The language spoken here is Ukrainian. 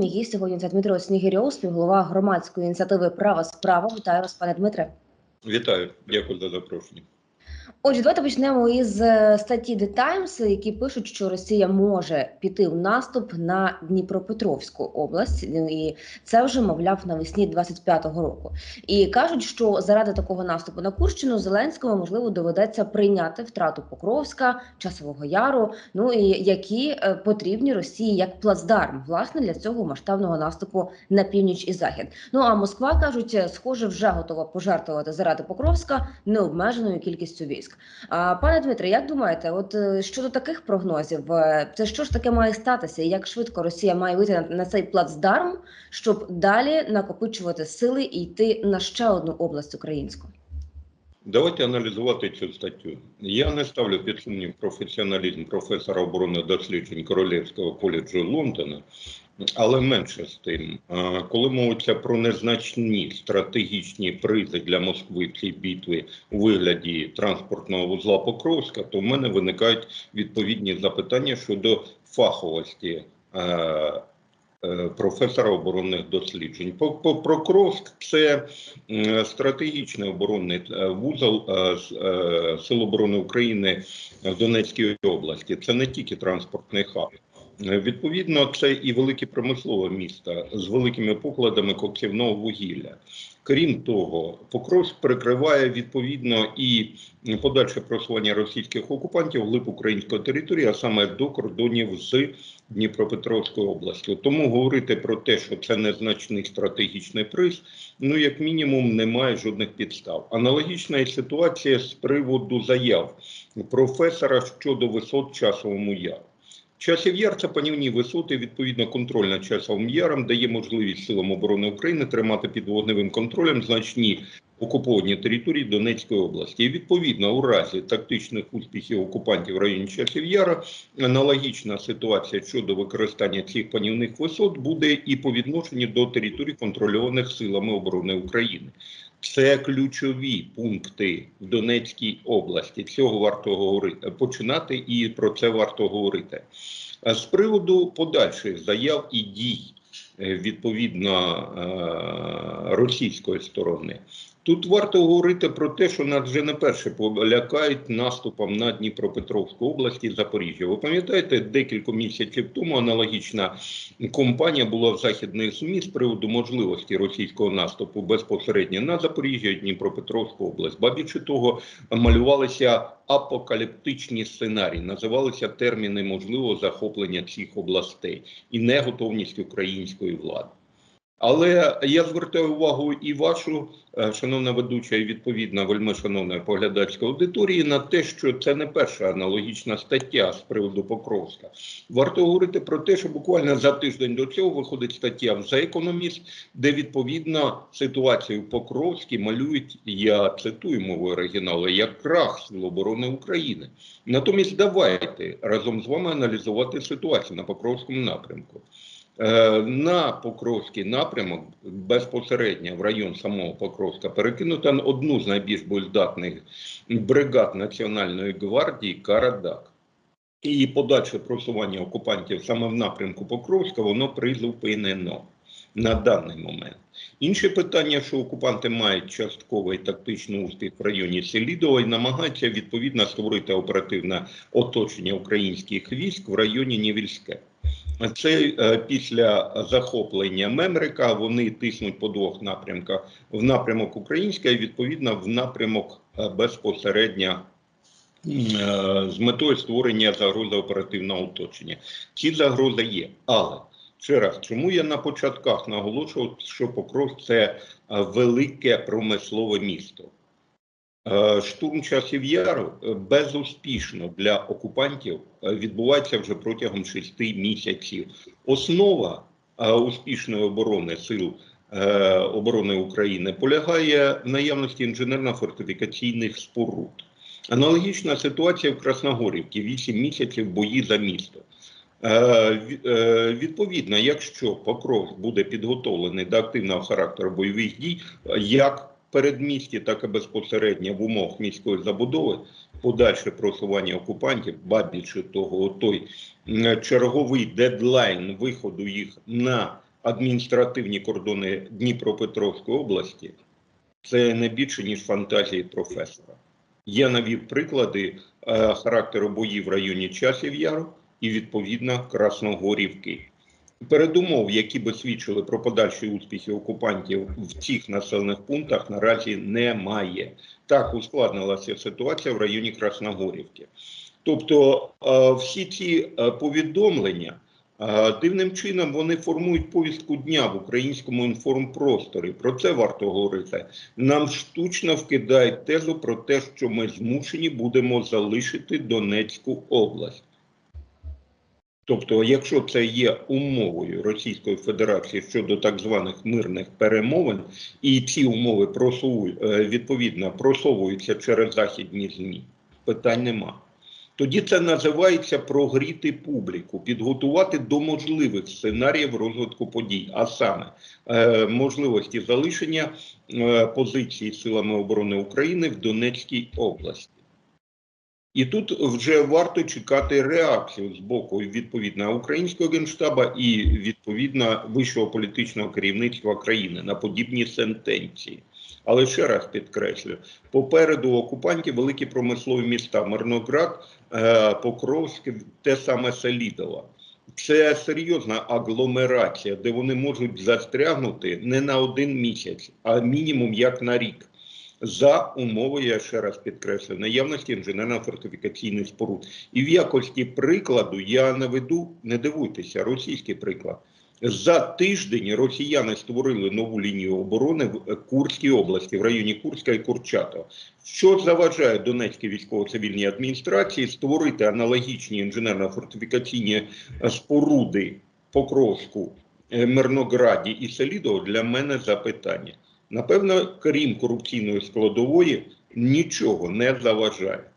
Мій гість сьогодні це Дмитро Снігирьов, співголова громадської ініціативи Права справа. Вітаю вас, пане Дмитре. Вітаю, дякую за запрошення. Отже, давайте почнемо із е, статті The Times, які пишуть, що Росія може піти в наступ на Дніпропетровську область, і це вже мовляв навесні 25-го року. І кажуть, що заради такого наступу на Курщину Зеленському можливо доведеться прийняти втрату Покровська, Часового Яру. Ну і які е, потрібні Росії як плацдарм власне для цього масштабного наступу на північ і захід. Ну а Москва кажуть, е, схоже, вже готова пожертвувати заради Покровська необмеженою кількістю військ. А пане Дмитре, як думаєте, от е, щодо таких прогнозів, е, це що ж таке має статися? Як швидко Росія має вийти на, на цей плацдарм, щоб далі накопичувати сили і йти на ще одну область українську? Давайте аналізувати цю статтю. Я не ставлю під сумнів професіоналізм професора оборони досліджень Королівського коледжу Лондона, але менше з тим, коли мовиться про незначні стратегічні призи для Москви в цій битві у вигляді транспортного вузла Покровська, то в мене виникають відповідні запитання щодо фаховості. е, е, Професора оборонних досліджень. По- по- Покровськ це стратегічний оборонний е, вузол Сил оборони України в Донецькій області. Це не тільки транспортний хаб. Е, Відповідно, це і велике промислове місто з великими покладами коксівного вугілля. Крім того, Покровськ перекриває відповідно і подальше просування російських окупантів глиб української території, а саме до кордонів з Дніпропетровською областю. Тому говорити про те, що це незначний стратегічний приз, ну як мінімум, немає жодних підстав. Аналогічна ситуація з приводу заяв професора щодо висот часовому яру. Часів яр це панівні висоти, відповідно, контроль над часовим яром дає можливість силам оборони України тримати під вогневим контролем значні окуповані території Донецької області. І відповідно, у разі тактичних успіхів окупантів в районі часів яра, аналогічна ситуація щодо використання цих панівних висот буде і по відношенню до територій, контрольованих силами оборони України. Це ключові пункти в Донецькій області. Цього варто говорити починати, і про це варто говорити. З приводу подальших заяв і дій е, відповідно е, російської сторони. Тут варто говорити про те, що нас вже не перше полякають наступом на Дніпропетровську область і Запоріжжя. Ви пам'ятаєте, декілька місяців тому аналогічна компанія була в західних ЗМІ з приводу можливості російського наступу безпосередньо на Запоріжжя і Дніпропетровську область. Ба більше того, малювалися апокаліптичні сценарії, називалися терміни можливого захоплення цих областей і неготовність української влади. Але я звертаю увагу і вашу, е, шановна ведуча, і відповідно вельми шановної поглядацької аудиторії, на те, що це не перша аналогічна стаття з приводу Покровська. Варто говорити про те, що буквально за тиждень до цього виходить стаття в «The Economist», де відповідно ситуацію в Покровській малюють, я цитую мовою оригіналу, як крах Сил оборони України. Натомість давайте разом з вами аналізувати ситуацію на Покровському напрямку. Е, На Покровський напрямок безпосередньо в район самого Покровська перекинута одну з найбільш боєздатних бригад Національної гвардії Карадак. І подальше просування окупантів саме в напрямку Покровська, воно призупинено на даний момент. Інше питання, що окупанти мають частковий тактичний успіх в районі Селідова і намагаються відповідно створити оперативне оточення українських військ в районі Нівільське. Це е, після захоплення Мемрика вони тиснуть по двох напрямках: в напрямок українська і відповідно в напрямок е, безпосередньо е, з метою створення загрози оперативного оточення. Ці загрози є, але ще раз, чому я на початках наголошував, що Покров це велике промислове місто. Е, Штурм часів яру е, безуспішно для окупантів е, відбувається вже протягом шести місяців. Основа успішної оборони сил оборони України полягає в наявності інженерно-фортифікаційних споруд. Аналогічна ситуація в Красногорівці: 8 місяців бої за місто. Ві- Відповідно, якщо Покров буде підготовлений до активного характеру бойових дій, як передмісті, так і безпосередньо в умовах міської забудови, подальше просування окупантів, ба більше того, той черговий дедлайн виходу їх на адміністративні кордони Дніпропетровської області це не більше, ніж фантазії професора. Я навів приклади е, характеру боїв в районі Часів Яру і, відповідно, Красногорівки. Передумов, які би свідчили про подальші успіхи окупантів в цих населених пунктах, наразі немає. Так ускладнилася ситуація в районі Красногорівки. Тобто е, всі ці е, повідомлення е, дивним чином вони формують повістку дня в українському інформпросторі. Про це варто говорити. Нам штучно вкидають тезу про те, що ми змушені будемо залишити Донецьку область. Тобто, якщо це є умовою Російської Федерації щодо так званих мирних перемовин, і ці умови просовують, е, відповідно просовуються через західні змі, питань нема. Тоді це називається прогріти публіку, підготувати до можливих сценаріїв розвитку подій, а саме е, можливості залишення е, позиції силами оборони України в Донецькій області. І тут вже варто чекати реакцію з боку відповідно українського генштаба і відповідно вищого політичного керівництва країни на подібні сентенції. Але ще раз підкреслю: попереду окупантів великі промислові міста Мирноград, е, Покровськ, те саме Селідово. Це серйозна агломерація, де вони можуть застрягнути не на один місяць, а мінімум як на рік. За умови, я ще раз підкреслю, наявності інженерно-фортифікаційних споруд. І в якості прикладу я наведу, не дивуйтеся, російський приклад. За тиждень росіяни створили нову лінію оборони в Курській області, в районі Курська і Курчатова. Що заважає Донецькій військово-цивільній адміністрації створити аналогічні інженерно-фортифікаційні споруди Покровську, е, Мирнограді і Селідово для мене запитання. Напевно, крім корупційної складової, нічого не заважає.